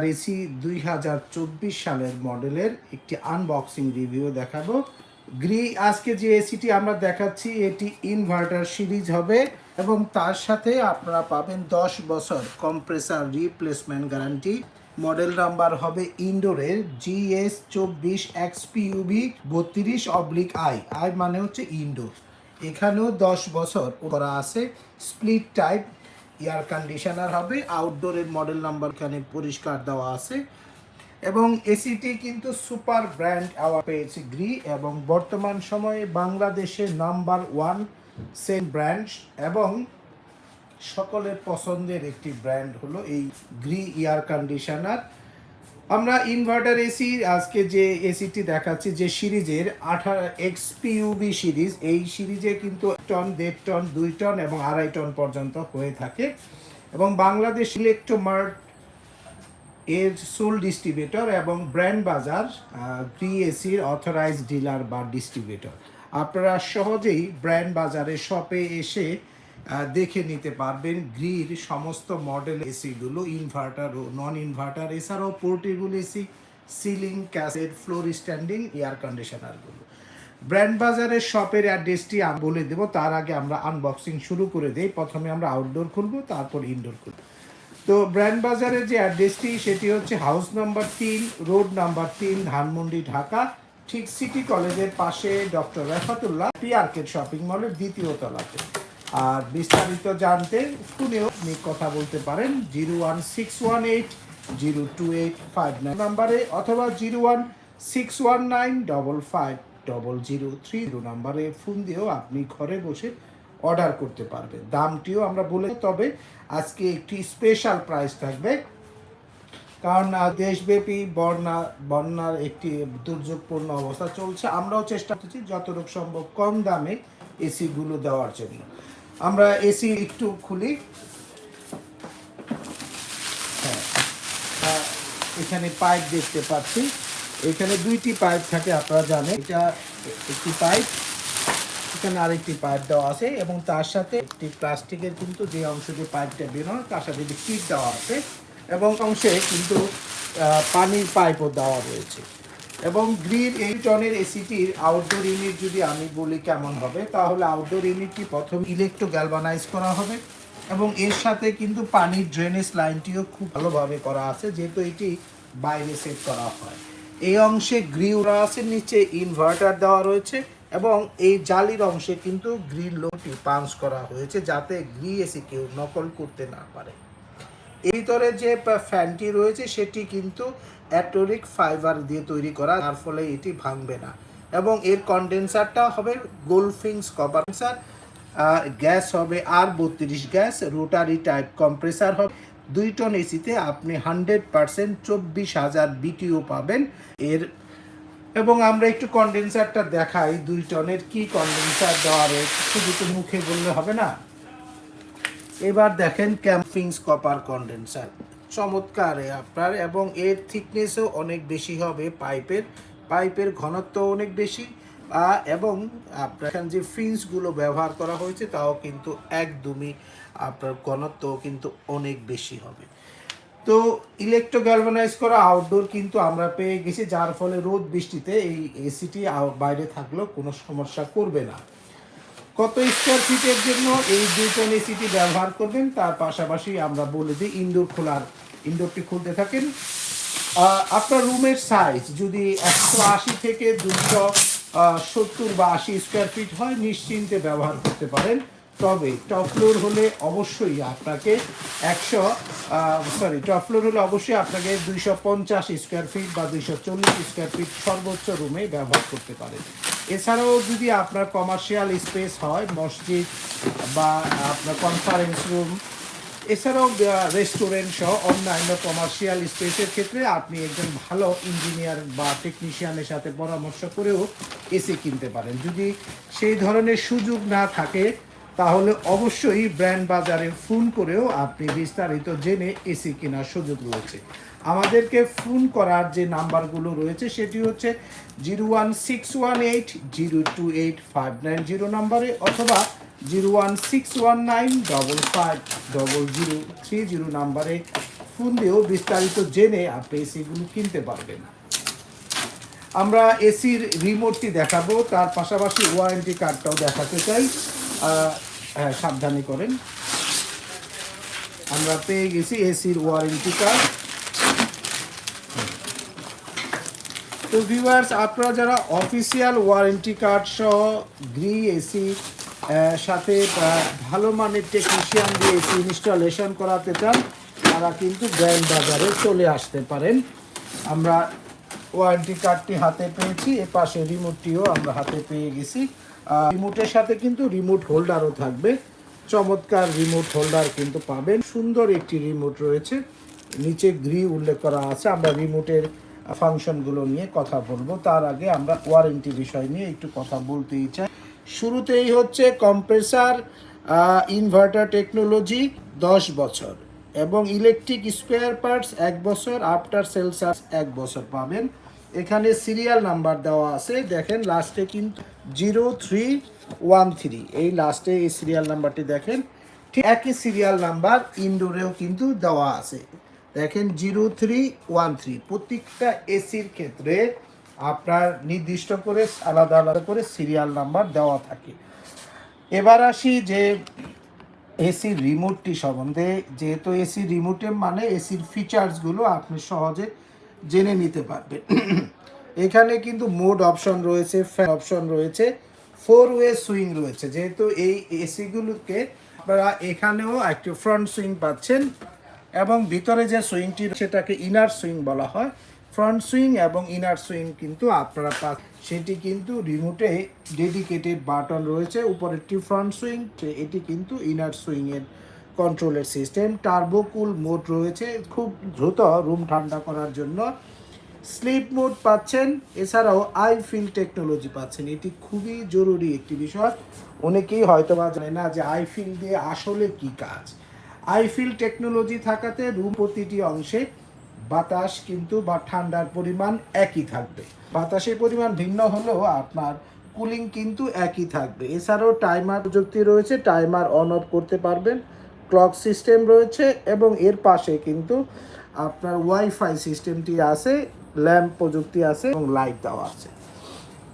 AC দুই হাজার চব্বিশ সালের মডেলের একটি আনবক্সিং রিভিউ দেখাবো। গ্রি, আজকে যে এসিটি আমরা দেখাচ্ছি, এটি ইনভার্টার সিরিজ হবে এবং তার সাথে আপনারা পাবেন দশ বছর compressor replacement guarantee model number হবে ইনডোরের জিএস চব্বিশ এক্সপিউবি বত্রিশ অবলিক আই আই মানে হচ্ছে ইনডোর। এখানেও দশ বছর করা আছে। স্প্লিট টাইপ এয়ার কন্ডিশনার হবে আউটডোরের মডেল নাম্বার এখানে পরিষ্কার দেওয়া আছে। এবং এসিটি কিন্তু সুপার ব্র্যান্ড অ্যাওয়ার্ড পেয়েছে গ্রি এবং বর্তমান সময়ে বাংলাদেশে নাম্বার ওয়ান সেল ব্র্যান্ড এবং সকলের পছন্দের একটি ব্র্যান্ড হলো এই গ্রি এয়ার কন্ডিশনার। আমরা ইনভার্টার এসি আজকে যে এসিটি দেখাচ্ছি যে সিরিজের আঠারো এক্স এক্সপিউবি সিরিজ, এই সিরিজে কিন্তু টন, দেড় টন, দুই টন এবং আড়াই টন পর্যন্ত হয়ে থাকে। এবং বাংলাদেশ ইলেকট্রোমার্ট এর সোল ডিস্ট্রিবিউটর এবং ব্র্যান্ড বাজার এসির অথরাইজ ডিলার বা ডিস্ট্রিবিউটর আপনারা সহজেই ব্র্যান্ড বাজারে শপে এসে দেখে নিতে পারবেন গ্রির সমস্ত মডেল এসিগুলো ইনভার্টার ও নন ইনভার্টার এছাড়াও portable AC ceiling cassette floor standing air কন্ডিশনারগুলো brand বাজারের শপের অ্যাড্রেসটি বলে দেবো, তার আগে আমরা আনবক্সিং শুরু করে দেই। প্রথমে আমরা আউটডোর খুলবো, তারপর ইনডোর খুলবো। তো ব্র্যান্ড বাজারের যে অ্যাড্রেসটি সেটি হচ্ছে হাউস নাম্বার তিন রোড নাম্বার তিন, ধানমন্ডি, ঢাকা। ঠিক সিটি কলেজের পাশে ডক্টর রেফাতুল্লাহ পিআরকেট শপিং মলের দ্বিতীয় তলাতে। আর বিস্তারিত জানতে ফোনেও আপনি কথা বলতে পারেন zero one six one eight zero two eight five nine. নাম্বারে অথবা zero one six one nine double five double zero three zero নাম্বারে ফোন দিয়েও আপনি ঘরে বসে অর্ডার করতে পারবেন। দামটিও আমরা বলে তবে আজকে একটি স্পেশাল প্রাইস থাকবে। কারণ দেশব্যাপী বন্যা, বন্যার একটি দুর্যোগপূর্ণ অবস্থা চলছে। আমরাও চেষ্টা করছি যতটুকু সম্ভব কম দামে এসিগুলো দেওয়ার জন্য। আমরা এসি একটু খুলি। হ্যাঁ। এখানে পাইপ দেখতে পাচ্ছি। এখানে দুইটি পাইপ থাকে, আপনারা জানেন। এটা একটি পাইপ এখানে আরেকটি পাইপ দেওয়া আছে এবং তার সাথে একটি প্লাস্টিকের কিন্তু যে অংশ দিয়ে পাইপটা বের হয়, তার সাথে একটি কিট দেওয়া আছে এবং অংশে কিন্তু পানির পাইপও দেওয়া রয়েছে। এবং গ্রিন এই টনের এসিটির আউটডোর ইউনিট যদি আমি বলি কেমন হবে, তাহলে আউটডোর ইউনিটটি প্রথম ইলেকট্রো গ্যালভানাইজ করা হবে এবং এর সাথে কিন্তু পানির ড্রেনেজ লাইনটিও খুব ভালোভাবে করা আছে, যেহেতু এটি বাইরে সেট করা হয়। এই অংশে গ্রিউরা আছে, নিচে ইনভার্টার দেওয়া রয়েছে এবং এই জালির অংশে কিন্তু গ্রিল লোটি পাঞ্চ করা হয়েছে যাতে গ্রি এসি কেউ নকল করতে না পারে। এই ভিতরে যে ফ্যানটি রয়েছে, সেটি কিন্তু অ্যাটোরিক ফাইবার দিয়ে তৈরি করা, যার ফলে এটি ভাঙবে না। এবং এর কন্ডেন্সারটা হবে গোলফিংস কপারসার গ্যাস হবে আর বত্রিশ গ্যাস রোটারি টাইপ কম্প্রেসার হবে। দুই টন এসিতে আপনি হান্ড্রেড পার্সেন্ট চব্বিশ হাজার বিটিও পাবেন এর। এবং আমরা একটু কন্ডেন্সারটা দেখাই, দুই টনের কি কন্ডেন্সার দেওয়া রয়েছে, শুধু তো মুখে বললে হবে না। এবার দেখেন ক্যাম্পিংস কপার কন্ডেন্সার চমৎকার। আপনার এবং এর থিকনেসও অনেক বেশি হবে পাইপের। পাইপের ঘনত্ব অনেক বেশি। এবং আপনার যে ফিন্সগুলো ব্যবহার করা হয়েছে, তাও কিন্তু একদমই আপনার ঘনত্ব কিন্তু অনেক বেশি হবে। তো ইলেকট্রো গ্যালভানাইজ করা আউটডোর কিন্তু আমরা পেয়ে গেছি, যার ফলে রোদ বৃষ্টিতে এই এসিটি বাইরে থাকলেও কোনো সমস্যা করবে না। কত স্কোয়ার ফিটের জন্য এই দুইজন এসিটি ব্যবহার করবেন? তার পাশাপাশি আমরা বলে দিই ইনডোর খোলার ইনডোরটি খুলতে থাকেন। আপনার রুমের সাইজ যদি একশো আশি থেকে দুশো সত্তর বা আশি স্কোয়ার ফিট হয়, নিশ্চিন্তে ব্যবহার করতে পারেন। তবে টপ ফ্লোর হলে অবশ্যই আপনাকে একশো সরি টপ ফ্লোর হলে অবশ্যই আপনাকে দুইশো পঞ্চাশ স্কোয়ার ফিট বা দুইশো চল্লিশ স্কোয়ার ফিট সর্বোচ্চ রুমে ব্যবহার করতে পারেন। এছাড়াও যদি আপনার কমার্শিয়াল স্পেস হয়, মসজিদ বা আপনার কনফারেন্স রুম এছাড়াও রেস্টুরেন্ট সহ অন্যান্য কমার্শিয়াল স্পেসের ক্ষেত্রে আপনি একজন ভালো ইঞ্জিনিয়ার বা টেকনিশিয়ানের সাথে পরামর্শ করেও এসি কিনতে পারেন। যদি সেই ধরনের সুযোগ না থাকে, তাহলে অবশ্যই ব্র্যান্ড বাজারে ফোন করেও আপনি বিস্তারিত জেনে এসি কেনার সুযোগ রয়েছে। আমাদেরকে ফোন করার যে নাম্বারগুলো রয়েছে, সেটি হচ্ছে zero one six one eight zero two eight five nine zero নাম্বারে অথবা zero one six one nine double five double zero three zero নাম্বারে ফোন দিয়েও বিস্তারিত জেনে আপনি এসিগুলো কিনতে পারবেন। আমরা এসির রিমোটটি দেখাবো, তার পাশাপাশি ওয়ারেন্টি কার্ডটাও দেখাতে চাই। হ্যাঁ সাবধানে করেন। আমরা পেয়ে গেছি এসির ওয়ারেন্টি কার্ড। তো ভিউয়ার্স আপনারা যারা অফিসিয়াল ওয়ারেন্টি কার্ড সহ গ্রি এসি সাথে ভালো মানের টেকনিশিয়ান দিয়ে এসি ইনস্টলেশন করাতে চান, তারা কিন্তু ব্র্যান্ড বাজারে চলে আসতে পারেন। আমরা ওয়ারেন্টি কার্ডটি হাতে পেয়েছি, এ পাশে রিমোটটিও আমরা হাতে পেয়ে গেছি। রিমোটের সাথে কিন্তু রিমোট হোল্ডারও থাকবে। চমৎকার রিমোট হোল্ডার কিন্তু পাবেন। সুন্দর একটি রিমোট রয়েছে। নিচে গ্রি উল্লেখ করা আছে। আমরা রিমোটের ফাংশনগুলো নিয়ে কথা বলব। তার আগে আমরা ওয়ারেন্টি বিষয় নিয়ে একটু কথা বলতেই চাই। শুরুতেই হচ্ছে কম্প্রেসার ইনভার্টার টেকনোলজি দশ বছর এবং ইলেকট্রিক স্পেয়ার পার্টস এক বছর আফটার সেল এক বছর পাবেন। এখানে সিরিয়াল নাম্বার দেওয়া আছে। দেখেন লাস্টে কিন্তু জিরো থ্রি ওয়ান থ্রি এই লাস্টে এই সিরিয়াল নাম্বারটি দেখেন। ঠিক একই সিরিয়াল নাম্বার ইনডোরেও কিন্তু দেওয়া আছে। দেখেন জিরো থ্রি ওয়ান থ্রি। প্রত্যেকটা এসির ক্ষেত্রে আপনার নির্দিষ্ট করে আলাদা আলাদা করে সিরিয়াল নাম্বার দেওয়া থাকে। এবার আসি যে এসির রিমোটটি সম্বন্ধে। যেহেতু এসি রিমোটে মানে এসির ফিচার্সগুলো আপনি সহজে জেনে নিতে পারবেন। এখানে কিন্তু মোড অপশন রয়েছে ফ্যান অপশন রয়েছে ফোর ওয়ে সুইং রয়েছে। যেহেতু এই এসিগুলোকে আপনারা এখানেও একটি ফ্রন্ট সুইং পাচ্ছেন। এবং ভিতরে যে সুইংটি সেটাকে ইনার সুইং বলা হয়। ফ্রন্ট সুইং এবং ইনার সুইং কিন্তু আপনারা পা সেটি কিন্তু রিমোটে ডেডিকেটেড বাটন রয়েছে উপরেরটি ফ্রন্ট সুইং এটি কিন্তু ইনার সুইংয়ের কন্ট্রোলের সিস্টেম টার্বোকুল মোড রয়েছে, খুব দ্রুত রুম ঠান্ডা করার জন্য। স্লিপ মোড পাচ্ছেন, এছাড়াও আই ফিল টেকনোলজি পাচ্ছেন। এটি খুবই জরুরি একটি বিষয়। অনেকেই হয়তো বা জানে না যে আই ফিল দিয়ে আসলে কি কাজ। আই ফিল টেকনোলজি থাকাতে রুম প্রতিটি অংশে বাতাস কিন্তু বা ঠান্ডার পরিমাণ একই থাকবে। বাতাসের পরিমাণ ভিন্ন হলেও আপনার কুলিং কিন্তু একই থাকবে। এছাড়াও টাইমার প্রযুক্তি রয়েছে, টাইমার অন অফ করতে পারবেন, ক্লক সিস্টেম রয়েছে এবং এর পাশে কিন্তু আপনার ওয়াইফাই সিস্টেমটি আছে, ল্যাম্প প্রযুক্তি আছে এবং লাইট দেওয়া আছে।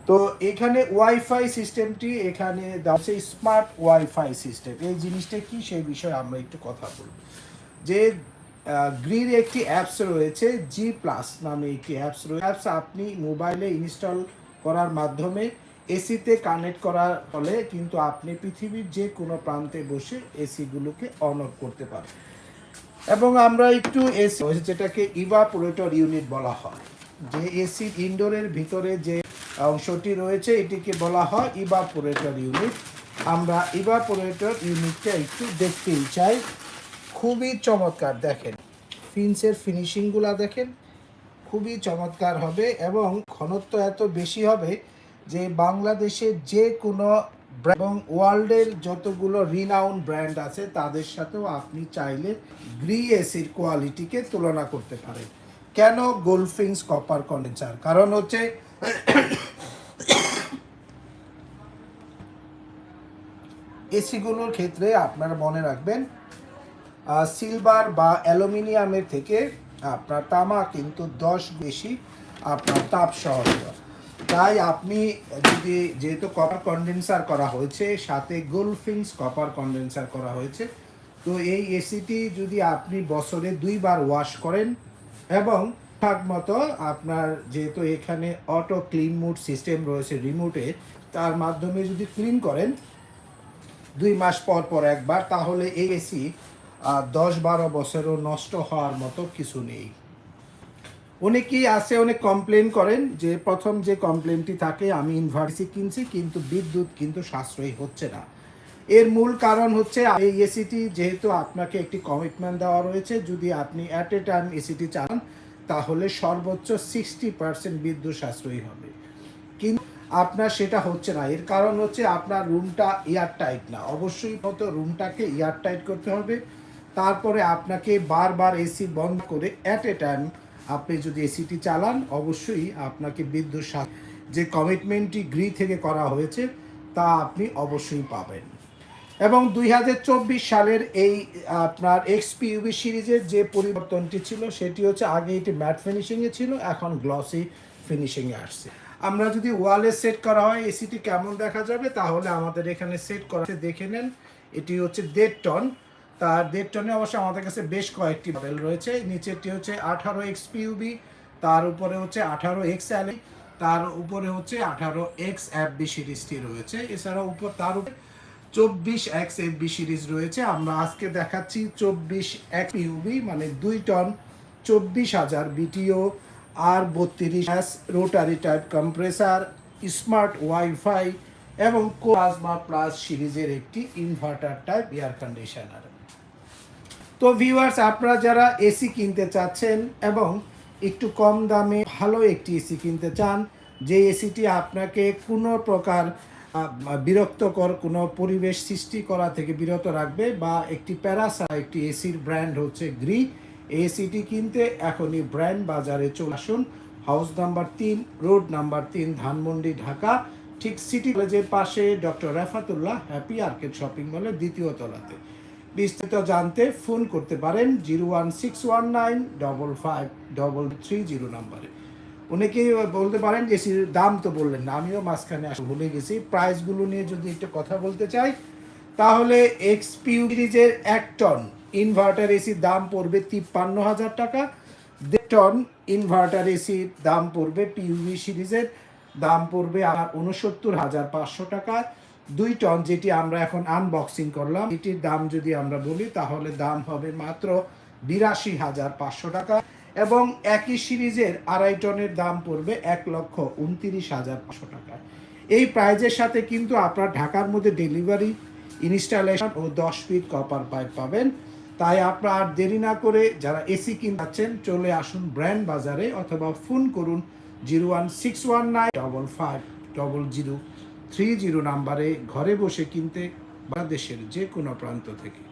তো এখানে ওয়াইফাই সিস্টেমটি এখানে আছে স্মার্ট ওয়াইফাই সিস্টেম এই জিনিসটা কি সেই বিষয়ে আমরা একটু কথা বলব। যে গ্রির একটি অ্যাপস রয়েছে জি প্লাস নামে একটি অ্যাপস রয়েছে অ্যাপস আপনি মোবাইলে ইনস্টল করার মাধ্যমে এসিতে কানেক্ট করার ফলে কিন্তু আপনি পৃথিবীর যে কোনো প্রান্তে বসে এসিগুলোকে অন অফ করতে পারেন। এবং আমরা একটু এসি যেটাকে ইভাপোরেটর ইউনিট বলা হয়। যে এসি ইনডোরের ভিতরে যে অংশটি রয়েছে, এটিকে বলা হয় ইভাপোরেটর ইউনিট আমরা ইভাপোরেটর ইউনিটটা একটু দেখতেই চাই। খুবই চমৎকার, দেখেন। ফিন্সের ফিনিশিংগুলা দেখেন। খুবই চমৎকার হবে এবং ঘনত্ব এত বেশি হবে যে বাংলাদেশের যে কোনো এবং ওয়ার্ল্ডের যতগুলো রিনাউন ব্র্যান্ড আছে, তাদের সাথেও আপনি চাইলে গ্রি এসির কোয়ালিটিকে তুলনা করতে পারেন। কেন গোলফিংস কপার কন্ডেন্সার কারণ হচ্ছে এসিগুলোর ক্ষেত্রে আপনারা মনে রাখবেন সিলভার বা অ্যালুমিনিয়ামের থেকে আপনার তামা কিন্তু দশ বেশি আপনার তাপ সহনীয়। তাই আপনি যদি যেহেতু কপার কন্ডেন্সার করা হয়েছে, সাথে গোলফিংস কপার কন্ডেন্সার করা হয়েছে, তো এই এসিটি যদি আপনি বছরে দুইবার ওয়াশ করেন এবং ঠিকঠাক মতো আপনার যেহেতু এখানে অটো ক্লিন মুড সিস্টেম রয়েছে রিমোটে তার মাধ্যমে যদি ক্লিন করেন দুই মাস পর পর একবার, তাহলে এই এসি দশ বারো বছরও নষ্ট হওয়ার মতো কিছু নেই। অনেকেই আছে অনেক কমপ্লেন করেন যে প্রথম যে কমপ্লেনটি থাকে, আমি ইনভার্সি কিনছি, কিন্তু বিদ্যুৎ কিন্তু সাশ্রয়ী হচ্ছে না। এর মূল কারণ হচ্ছে, এই এসিটি যেহেতু আপনাকে একটি কমিটমেন্ট দেওয়া রয়েছে, যদি আপনি অ্যাট এ টাইম এসিটি চান তাহলে সর্বোচ্চ সিক্সটি পার্সেন্ট বিদ্যুৎ সাশ্রয়ী হবে। কিন্তু আপনার সেটা হচ্ছে না। এর কারণ হচ্ছে আপনার রুমটা এয়ার টাইট না। অবশ্যই মতো রুমটাকে এয়ার টাইট করতে হবে। তারপরে আপনাকে বারবার এসি বন্ধ করে অ্যাট এ টাইম আপনি যদি এসিটি চালান, অবশ্যই আপনাকে বিদ্যুৎ যে কমিটমেন্টটি গ্রি থেকে করা হয়েছে, তা আপনি অবশ্যই পাবেন। এবং দুই হাজার চব্বিশ সালের এই আপনার এক্সপিউবি সিরিজের যে পরিবর্তনটি ছিল, সেটি হচ্ছে আগে এটি ম্যাট ফিনিশিংয়ে ছিল, এখন গ্লসি ফিনিশিংয়ে আসছে। আমরা যদি ওয়ালে সেট করা হয় এসিটি কেমন দেখা যাবে? তাহলে আমাদের এখানে সেট করাতে দেখে নেন। এটি হচ্ছে দেড় টন তার দেড় টনে অবশ্য আমাদের কাছে বেশ কয়েকটি মডেল রয়েছে। নিচেরটি হচ্ছে আঠারো এক্সপিউবি তার উপরে হচ্ছে আঠারো এক্স অ্যালি তার উপরে হচ্ছে আঠারো এক্স অ্যাপ বি সিরিজটি রয়েছে। এছাড়া উপর, তার উপরে চব্বিশ এক্স এফ বি সিরিজ রয়েছে। আমরা আজকে দেখাচ্ছি চব্বিশ এক ইউবি মানে দুই টন চব্বিশ হাজার বিটিও আর বত্রিশ S rotary type compressor smart WiFi এবং প্লাজমা প্লাস সিরিজের একটি ইনভার্টার টাইপ এয়ার কন্ডিশনার তো ভিউয়ার্স আপনারা যারা এসি কিনতে চাচ্ছেন এবং একটু কম দামে ভালো একটি এসি কিনতে চান, যে এসিটি আপনাকে কোনো প্রকার বিরক্তকর কোনো পরিবেশ সৃষ্টি করা থেকে বিরত রাখবে বা একটি প্যারাসা একটি এসির ব্র্যান্ড হচ্ছে গ্রি এসিটি কিনতে এখনই ব্র্যান্ড বাজারে চলে আসুন। হাউস নাম্বার তিন, রোড নাম্বার তিন, ধানমন্ডি, ঢাকা। ঠিক সিটি কলেজের পাশে doctor Refatullah happy arcade shopping মলের দ্বিতীয় তলাতে। বিস্তারিত জানতে ফোন করতে পারেন zero one six one nine double five double three zero নাম্বারে। অনেকেই বলতে পারেন যে দাম তো বললেন না, আমিও মাঝখানে ভুলে গেছি। প্রাইসগুলো নিয়ে যদি একটু কথা বলতে চাই, তাহলে এক্সপিউ সিরিজের এক টন ইনভার্টার এসির দাম পড়বে তিপ্পান্ন হাজার টাকা। টন ইনভার্টার এসির দাম পড়বে পিউভি সিরিজের দাম পড়বে আমার উনসত্তর হাজার পাঁচশো টাকা। দুই টন যেটি আমরা এখন আনবক্সিং করলাম, এটির দাম যদি আমরা বলি, তাহলে দাম হবে মাত্র বিরাশি হাজার পাঁচশো টাকা এবং একই সিরিজের আড়াই টনের দাম পড়বে এক লক্ষ উনতিরিশ হাজার পাঁচশো টাকা। এই প্রাইজের সাথে কিন্তু আপনার ঢাকার মধ্যে ডেলিভারি, ইনস্টলেশন ও দশ ফিট কপার পাইপ পাবেন। তাই আপনারা আর দেরি না করে যারা এসি কিনতেছেন চলে আসুন ব্র্যান্ড বাজারে অথবা ফোন করুন zero one six one nine double five double zero three zero নাম্বারে ঘরে বসে কিনতে বা দেশের যে কোনো প্রান্ত থেকে।